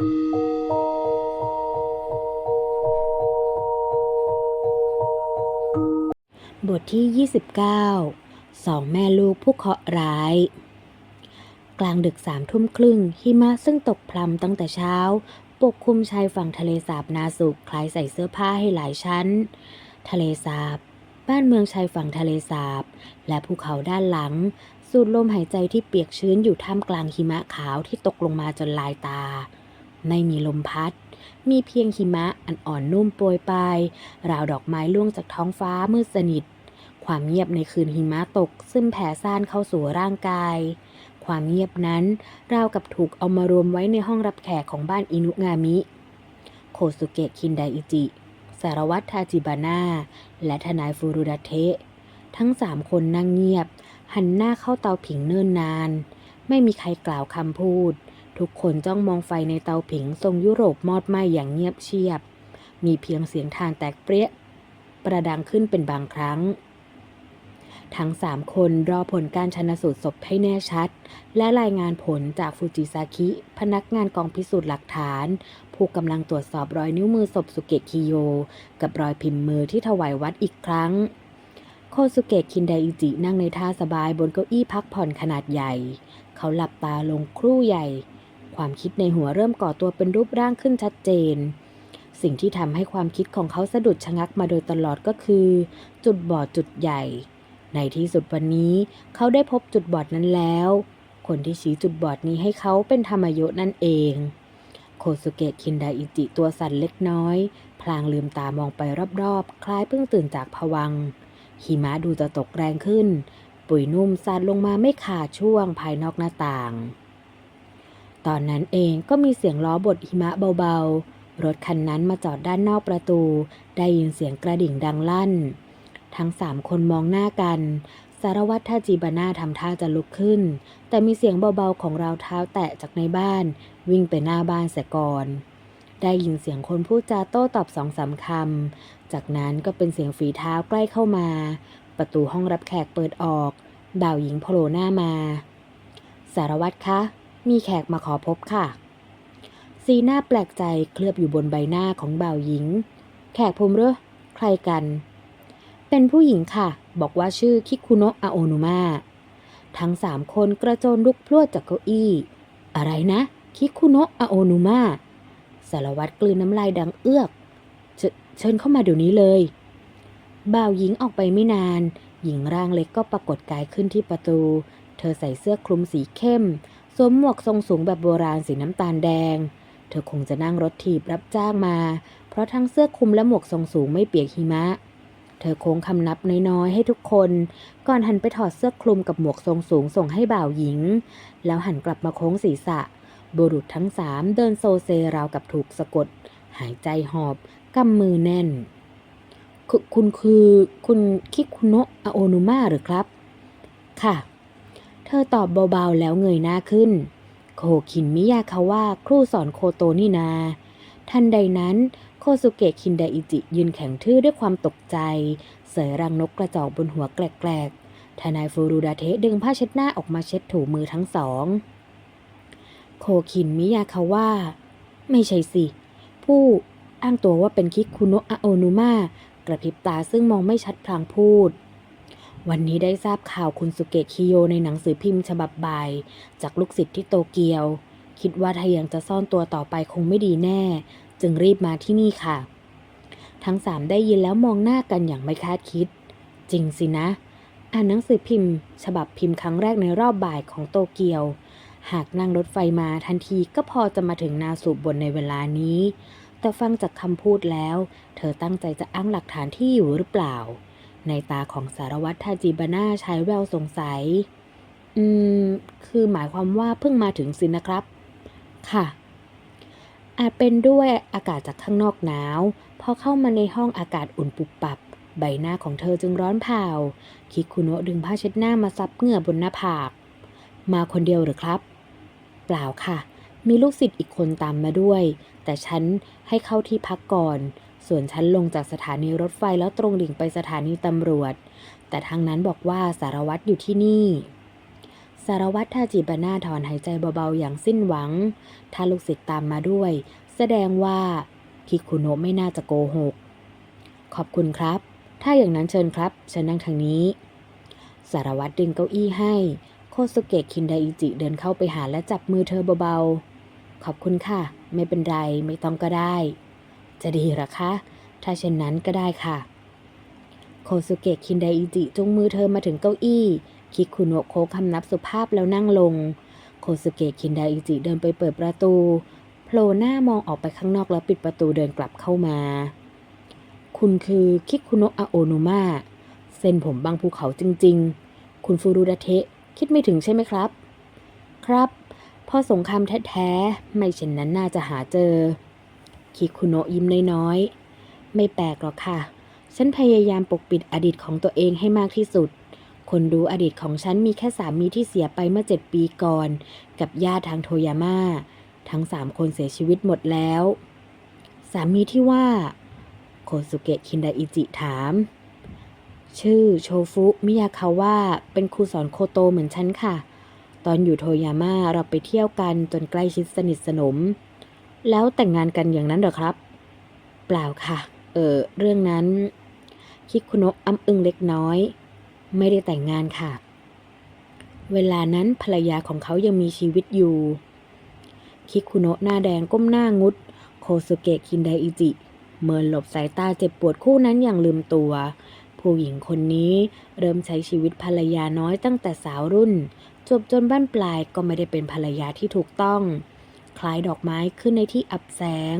บทที่ 29 สองแม่ลูกผู้เคราะห์ร้าย กลางดึกสามทุ่มครึ่งหิมะซึ่งตกพรำตั้งแต่เช้า ปกคลุมชายฝั่งทะเลสาบนาสุกคล้ายใส่เสื้อผ้าให้หลายชั้น ทะเลสาบ บ้านเมืองชายฝั่งทะเลสาบ และภูเขาด้านหลัง สูดลมหายใจที่เปียกชื้นอยู่ท่ามกลางหิมะขาวที่ตกลงมาจนลายตา ไม่มีลมพัด มีเพียงหิมะอันอ่อนนุ่มโปรยปลาย ราวดอกไม้ล่วงจากท้องฟ้ามืดสนิท ความเงียบในคืนหิมะตก ซึมแผ่ซ่านเข้าสู่ร่างกาย ความเงียบนั้น ราวกับถูกเอามารวมไว้ในห้องรับแขกของบ้านอินุงามิ โคสุเกะคินไดอิจิ สารวัตรทาจิบาน่า และทนายฟูรุดาเทะ ทั้งสามคนนั่งเงียบ หันหน้าเข้าเตาผิงเนิ่นนาน ไม่มีใครกล่าวคำพูด ทุกคนจ้องมองไฟในเตาผิงทรงยุโรปมอดไหม้อย่างเงียบเชียบ มีเพียงเสียงทานแตกเปรี้ย ประดังขึ้นเป็นบางครั้ง ทั้งสามคนรอผลการชนสูตรศพให้แน่ชัด และรายงานผลจากฟูจิซากิ พนักงานกองพิสูจน์หลักฐาน ผู้กำลังตรวจสอบรอยนิ้วมือศพสุเกะคิโย กับรอยพิมพ์มือที่ถวายวัดอีกครั้ง โคสุเกะคินไดอิจินั่งในท่าสบายบนเก้าอี้พักผ่อนขนาดใหญ่ เขาหลับตาลงครู่ใหญ่ ความคิดในหัวเริ่มก่อตัวเป็นรูปร่างขึ้นชัดเจน สิ่งที่ทำให้ความคิดของเขาสะดุดชะงักมาโดยตลอดก็คือ จุดบอดจุดใหญ่ ในที่สุดวันนี้เขาได้พบจุดบอดนั้นแล้ว คนที่ชี้จุดบอดนี้ให้เขาเป็นธรรมโยนั่นเองโคสุเกะคินไดอิจิตัวสั่นเล็กน้อย พลางลืมตามองไปรอบๆ คล้ายเพิ่งตื่นจากผวัง หิมะดูจะตกแรงขึ้น ปุ๋ยนุ่มสาดลงมาไม่ขาดช่วงภายนอกหน้าต่าง ตอนนั้นเองก็มีเสียงล้อบดหิมะเบาๆ รถคันนั้นมาจอดด้านนอกประตู ได้ยินเสียงกระดิ่งดังลั่น ทั้งสามคนมองหน้ากัน สารวัตรทาจิบาน่าทำท่าจะลุกขึ้น แต่มีเสียงเบาๆของราวเท้าแตะจากในบ้าน วิ่งไปหน้าบ้านเสียก่อน ได้ยินเสียงคนพูดจาโต้ตอบสองสามคำ จากนั้นก็เป็นเสียงฝีเท้าใกล้เข้ามา ประตูห้องรับแขกเปิดออก บ่าวหญิงโผล่หน้ามา สารวัตรคะ มีแขกมาขอพบค่ะ สีหน้าแปลกใจเคลือบอยู่บนใบหน้าของบ่าวหญิง แขกผมเหรอใครกัน เป็นผู้หญิงค่ะ บอกว่าชื่อคิคุโนะอาโอนุมะทั้งสามคนกระโจนลุกพรวดจากเก้าอี้ อะไรนะ คิคุโนะอาโอนุมะสารวัตรกลืนน้ำลายดังเอื้อกเชเชิญเข้ามาเดี๋ยวนี้เลย บ่าวหญิงออกไปไม่นาน หญิงร่างเล็กก็ปรากฏกายขึ้นที่ประตู เธอใส่เสื้อคลุมสีเข้ม วมหมวกทรงสูงแบบโบราณสีน้ำตาลแดง เธอคงจะนั่งรถถีบรับจ้างมา เพราะทั้งเสื้อคลุมและหมวกทรงสูงไม่เปียกหิมะ เธอโค้งคำนับน้อยๆให้ทุกคน ก่อนหันไปถอดเสื้อคลุมกับหมวกทรงสูงส่งให้บ่าวหญิง แล้วหันกลับมาโค้งศีรษะ บุรุษทั้งสามเดินโซเซราวกับถูกสะกด หายใจหอบกำมือแน่นคุคุณคือคุณคิคุโนะอาโอนุมะหรือครับ ค่ะ เธอตอบเบาๆแล้วเงยหน้าขึ้น โคคินมิยาคาว่าครูสอนโคโตนี่นา ทันใดนั้นโคสุเกะคินไดอิจิยืนแข็งทื่อด้วยความตกใจ เสยรังนกกระจอกบนหัวแกลกๆ ทนายฟูรุดาเทะดึงผ้าเช็ดหน้าออกมาเช็ดถูมือทั้งสอง โคคินมิยาคาว่า ไม่ใช่สิ ผู้อ้างตัวว่าเป็นคิคุโนะอาโอนุมะกระพริบตาซึ่งมองไม่ชัดพลางพูด วันนี้ได้ทราบข่าวคุณสุเกะคิโยในหนังสือพิมพ์ฉบับบ่าย จากลูกศิษย์ที่โตเกียว คิดว่าถ้ายังจะซ่อนตัวต่อไปคงไม่ดีแน่ จึงรีบมาที่นี่ค่ะ ทั้งสามได้ยินแล้วมองหน้ากันอย่างไม่คาดคิด จริงสินะ อ่านหนังสือพิมพ์ ฉบับพิมพ์ครั้งแรกในรอบบ่ายของโตเกียว หากนั่งรถไฟมาทันทีก็พอจะมาถึงนาสูบบนในเวลานี้ แต่ฟังจากคำพูดแล้ว เธอตั้งใจจะอ้างหลักฐานที่อยู่หรือเปล่า ในตาของสารวัตรทาจิบาน่าใช้แววสงสัย อืม คือหมายความว่าเพิ่งมาถึงสินะครับ ค่ะ อาจเป็นด้วยอากาศจากข้างนอกหนาว พอเข้ามาในห้องอากาศอุ่นปุบปับ ใบหน้าของเธอจึงร้อนเผา คิคุโนะดึงผ้าเช็ดหน้ามาซับเหงื่อบนหน้าผาก มาคนเดียวหรือครับ เปล่าค่ะ มีลูกศิษย์อีกคนตามมาด้วย แต่ฉันให้เข้าที่พักก่อน ส่วนฉันลงจากสถานีรถไฟแล้วตรงดิ่งไปสถานีตำรวจ แต่ทางนั้นบอกว่าสารวัตรอยู่ที่นี่ สารวัตรทาจิบาน่าถอนหายใจเบาๆอย่างสิ้นหวัง ถ้าลูกศิษย์ตามมาด้วย แสดงว่าคิคุโนะไม่น่าจะโกหก ขอบคุณครับ ถ้าอย่างนั้นเชิญครับเชิญนั่งทางนี้ สารวัตรดึงเก้าอี้ให้ โคสุเกะคินไดอิจิเดินเข้าไปหาและจับมือเธอเบาๆ ขอบคุณค่ะ ไม่เป็นไร ไม่ต้องก็ได้ จะดีหรอคะ ถ้าเช่นนั้นก็ได้ค่ะ โคสุเกะคินไดอิจิจุงมือเธอมาถึงเก้าอี้ คิคุโนะโคคำนับสุภาพแล้วนั่งลง โคสุเกะคินไดอิจิเดินไปเปิดประตู โผล่หน้ามองออกไปข้างนอกแล้วปิดประตูเดินกลับเข้ามา คุณคือคิคุโนะอาโอนุมะเส้นผมบางภูเขาจริง ๆ คุณฟูรุดาเทะ คิดไม่ถึงใช่ไหมครับ ครับพอสงครามแท้ๆ ไม่เช่นนั้นน่าจะหาเจอ คิคุโนะยิ้มน้อยๆ ไม่แปลกหรอกค่ะ ฉันพยายามปกปิดอดีตของตัวเองให้มากที่สุด คนรู้อดีตของฉันมีแค่สามีที่เสียไปเมื่อเจ็ดปีก่อน กับญาติทางโทยาม่า ทั้งสามคนเสียชีวิตหมดแล้ว สามีที่ว่า โคสุเกะคินไดอิจิถาม ชื่อโชฟุมิยาคาวะเป็นครูสอนโคโตเหมือนฉันค่ะ ตอนอยู่โทยาม่าเราไปเที่ยวกันจนใกล้ชิดสนิทสนม แล้วแต่งงานกันอย่างนั้นเหรอครับ เปล่าค่ะ เออเรื่องนั้น คิคุโนะอ้ำอึงเล็กน้อย ไม่ได้แต่งงานค่ะ เวลานั้นภรรยาของเขายังมีชีวิตอยู่ คิคุโนะหน้าแดงก้มหน้างุด โคสุเกะคินไดอิจิ เมินหลบสายตาเจ็บปวดคู่นั้นอย่างลืมตัว ผู้หญิงคนนี้เริ่มใช้ชีวิตภรรยาน้อยตั้งแต่สาวรุ่น จบจนบ้านปลายก็ไม่ได้เป็นภรรยาที่ถูกต้อง คล้ายดอกไม้ขึ้นในที่อับแสง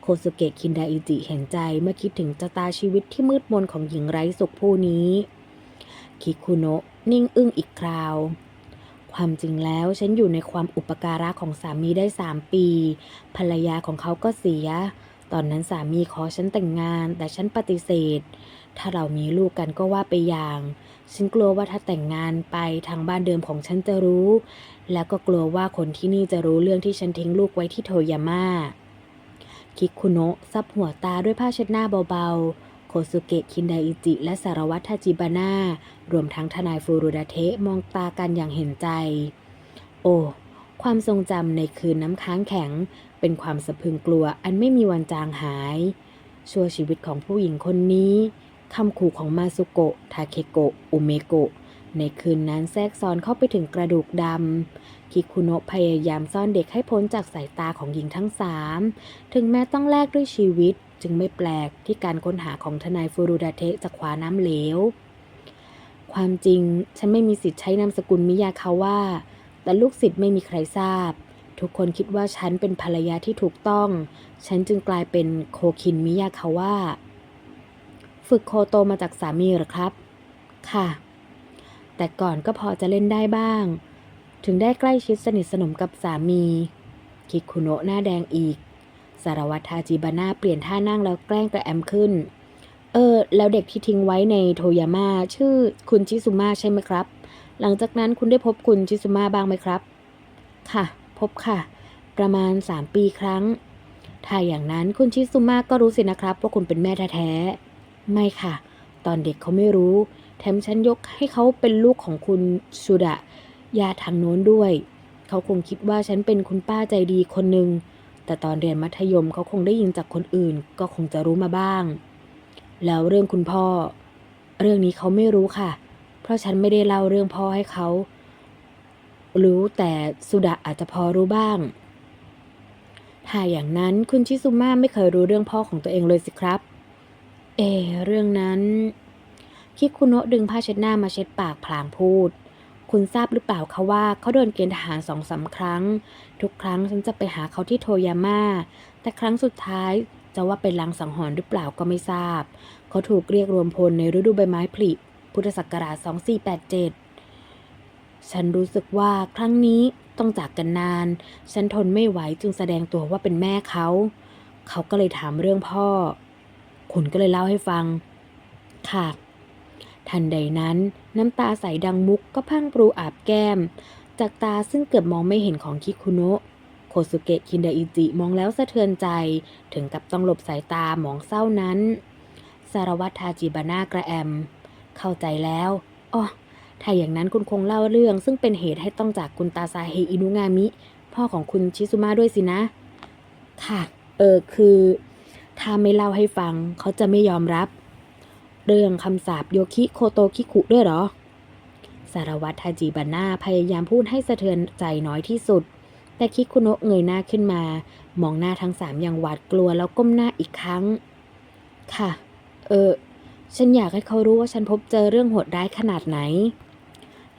โคสุเกะคินไดอิจิเห็นใจเมื่อคิดถึงชะตาชีวิตที่มืดมนของหญิงไร้สุขผู้นี้ คิคุโนะนิ่งอึ้งอีกคราว ความจริงแล้วฉันอยู่ในความอุปการะของสามีได้สามปี ภรรยาของเขาก็เสีย ตอนนั้นสามีขอฉันแต่งงาน แต่ฉันปฏิเสธ ถ้าเรามีลูกกันก็ว่าไปอย่าง ฉันกลัวว่าถ้าแต่งงานไปทางบ้านเดิมของฉันจะรู้ แล้วก็กลัวว่าคนที่นี่จะรู้เรื่องที่ฉันทิ้งลูกไว้ที่โทยาม่า คิคุโนะซับหัวตาด้วยผ้าเช็ดหน้าเบาๆ โคสุเกะคินไดอิจิ และสารวัตรทาจิบาน่ารวมทั้งทนายฟูรุดาเทะมองตากันอย่างเห็นใจ โอ้ ความทรงจำในคืนน้ำค้างแข็ง เป็นความสะพึงกลัวอันไม่มีวันจางหาย ชั่วชีวิตของผู้หญิงคนนี้คำขู่ของมาซุโกะ ทาเคโกะ อุเมโกะ ในคืนนั้นแทรกซ้อนเข้าไปถึงกระดูกดำคิคุโนะพยายามซ่อนเด็กให้พ้นจากสายตาของหญิงทั้งสามถึงแม้ต้องแลกด้วยชีวิต จึงไม่แปลกที่การค้นหาของทนายฟูรุดาเทะจะคว้าน้ำเหลว ความจริงฉันไม่มีสิทธิ์ใช้นามสกุลมิยาคาว่า แต่ลูกศิษย์ไม่มีใครทราบ ทุกคนคิดว่าฉันเป็นภรรยาที่ถูกต้อง ฉันจึงกลายเป็นโคคินมิยาคาว่า ฝึกโคโตมาจากสามีหรอครับ ค่ะ แต่ก่อนก็พอจะเล่นได้บ้าง ถึงได้ใกล้ชิดสนิทสนมกับสามี คิคุโนะหน้าแดงอีก สารวัตรทาจิบาน่าเปลี่ยนท่านั่งแล้วแกล้งกระแอมขึ้น เออ แล้วเด็กที่ทิ้งไว้ในโทยาม่าชื่อคุณชิซุมะใช่ไหมครับ หลังจากนั้นคุณได้พบคุณชิซุมะบ้างไหมครับ ค่ะ พบค่ะ ประมาณ 3 ปีครั้ง ถ้าอย่างนั้นคุณชิซุมะก็รู้สินะครับว่าคุณเป็นแม่แท้ๆ ไม่ค่ะ ตอนเด็กเขาไม่รู้ แถมฉันยกให้เขาเป็นลูกของคุณชูดะญาทางโน้นด้วย เขาคงคิดว่าฉันเป็นคุณป้าใจดีคนหนึ่ง แต่ตอนเรียนมัธยมเขาคงได้ยินจากคนอื่น ก็คงจะรู้มาบ้าง แล้วเรื่องคุณพ่อ เรื่องนี้เขาไม่รู้ค่ะ เพราะฉันไม่ได้เล่าเรื่องพ่อให้เขา รู้แต่สุดะอาจจะพอรู้บ้าง ถ้าอย่างนั้นคุณชิซุมะไม่เคยรู้เรื่องพ่อของตัวเองเลยสิครับ เออเรื่องนั้น คิคุโนะดึงผ้าเช็ดหน้ามาเช็ดปากพลางพูด คุณทราบหรือเปล่าคะว่าเขาโดนเกณฑ์ทหารสองสาครั้ง ทุกครั้งฉันจะไปหาเขาที่โทยาม่า แต่ครั้งสุดท้ายจะว่าเป็นลังสังหรณ์หรือเปล่าก็ไม่ทราบ เขาถูกเรียกรวมพลในฤดูใบไม้ผลิ พุทธศักราช 2487 ฉันรู้สึกว่าครั้งนี้ต้องจากกันนาน ฉันทนไม่ไหวจึงแสดงตัวว่าเป็นแม่เขา เขาก็เลยถามเรื่องพ่อ คุณก็เลยเล่าให้ฟัง ค่ะ ทันใดนั้นน้ำตาใสดังมุกก็พังปรูอาบแก้ม จากตาซึ่งเกือบมองไม่เห็นของคิคุโนะโคสุเกะคินไดอิจิมองแล้วสะเทือนใจ ถึงกับต้องหลบสายตาหมองเศร้านั้นสารวัตรทาจิบาน่ากระแอม เข้าใจแล้วอ๋อถ้าอย่างนั้นคุณคงเล่าเรื่อง ซึ่งเป็นเหตุให้ต้องจากคุณตาซาเฮอินุงามิ พ่อของคุณชิซุมะด้วยสินะ ค่ะ เออคือ ถ้าไม่เล่าให้ฟังเขาจะไม่ยอมรับ เรื่องคำสาปโยคิโคโตคิคุด้วยหรอ สารวัตรทาจิบันนาพยายามพูดให้สะเทือนใจน้อยที่สุด แต่คิคุโนะเงยหน้าขึ้นมา มองหน้าทั้งสามอย่างหวาดกลัวแล้วก้มหน้าอีกครั้ง ค่ะ เออ ฉันอยากให้เขารู้ว่าฉันพบเจอเรื่องโหดร้ายขนาดไหน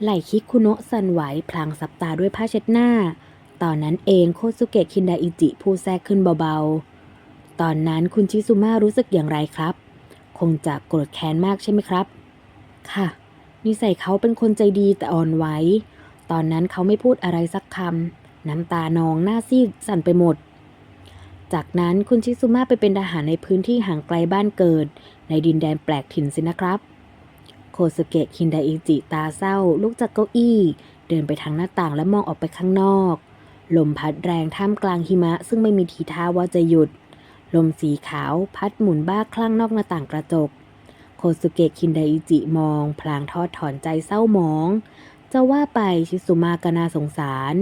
ไหล่คิคุโนะสั่นไหวพลางสับตาด้วยผ้าเช็ดหน้า ตอนนั้นเองโคสุเกะคินไดอิจิพูดแทรกขึ้นเบาๆ ตอนนั้นคุณชิซุมะรู้สึกอย่างไรครับ คงจะโกรธแค้นมากใช่ไหมครับ ค่ะ นิสัยเขาเป็นคนใจดีแต่อ่อนไหว ตอนนั้นเขาไม่พูดอะไรสักคำ น้ำตานองหน้าซีดสั่นไปหมด จากนั้นคุณชิซุมะไปเป็นทหารในพื้นที่ห่างไกลบ้านเกิด ในดินแดนแปลกถิ่นสินะครับ โคสเกะคินไดอิจิตาเศร้า ลุกจากเก้าอี้ เดินไปทางหน้าต่างและมองออกไปข้างนอก ลมพัดแรงท่ามกลางหิมะ ซึ่งไม่มีทีท่าว่าจะหยุด ลมสีขาวพัดหมุนบ้าคลั่งนอกหน้าต่างกระจก โคสุเกะคินไดอิจิมอง พลางทอดถอนใจเศร้าหมอง จะว่าไปชิซุมะก็น่าสงสาร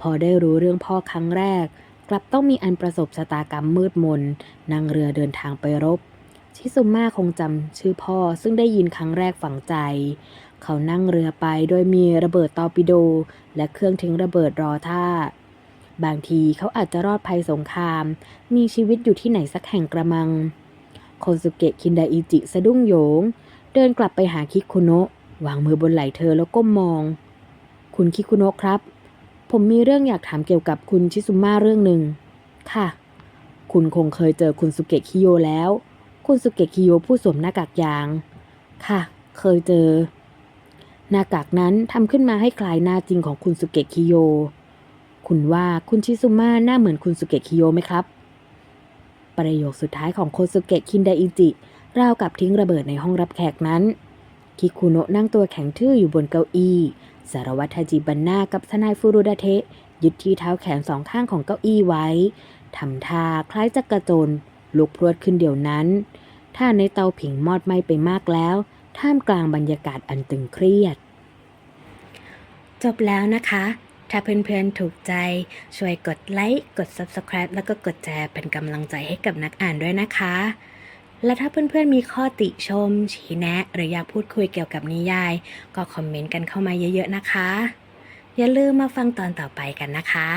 พอได้รู้เรื่องพ่อครั้งแรก กลับต้องมีอันประสบชะตากรรมมืดมนนั่งเรือเดินทางไปรบ ชิซุมะคงจำชื่อพ่อซึ่งได้ยินครั้งแรกฝังใจ เขานั่งเรือไปโดยมีระเบิดตอร์ปิโด และเครื่องทิ้งระเบิดรอท่า บางทีเขาอาจจะรอดภัยสงคราม มีชีวิตอยู่ที่ไหนสักแห่งกระมัง โคสุเกะคินไดอิจิสะดุ้งโยง เดินกลับไปหาคิคุโนะวางมือบนไหล่เธอแล้วก้มมอง คุณคิคุโนะครับ ผมมีเรื่องอยากถามเกี่ยวกับคุณชิซุมะเรื่องหนึ่ง ค่ะ คุณคงเคยเจอคุณสุเกะคิโยแล้ว คุณสุเกะคิโยผู้สวมหน้ากากยาง ค่ะ เคยเจอ หน้ากากนั้นทำขึ้นมาให้คลายหน้าจริงของคุณสุเกะคิโย คุณว่าคุณชิซุมะหน้าเหมือนคุณสุเกะคิโยไหมครับ ประโยคสุดท้ายของโคสุเกะคินไดอิจิราวกับทิ้งระเบิดในห้องรับแขกนั้นคิคุโนะนั่งตัวแข็งทื่ออยู่บนเก้าอี้สารวัตรทาจิบันนากับทนายฟูรุดาเทะยึดที่เท้าแขนสองข้างของเก้าอี้ไว้ทำท่าคล้ายจะกระโจนลุกพรวดขึ้นเดี๋ยวนั้น ถ้าในเตาผิงมอดไหม้ไปมากแล้ว ท่ามกลางบรรยากาศอันตึงเครียด จบแล้วนะคะ ถ้าเพื่อนๆถูกใจช่วยกดไลค์ กด Subscribe แล้วก็กดแชร์เป็นกำลังใจให้กับนักอ่านด้วยนะคะ และถ้าเพื่อนๆมีข้อติชม ชี้แนะ หรืออยากพูดคุยเกี่ยวกับนิยาย ก็คอมเมนต์กันเข้ามาเยอะๆนะคะ อย่าลืมมาฟังตอนต่อไปกันนะคะ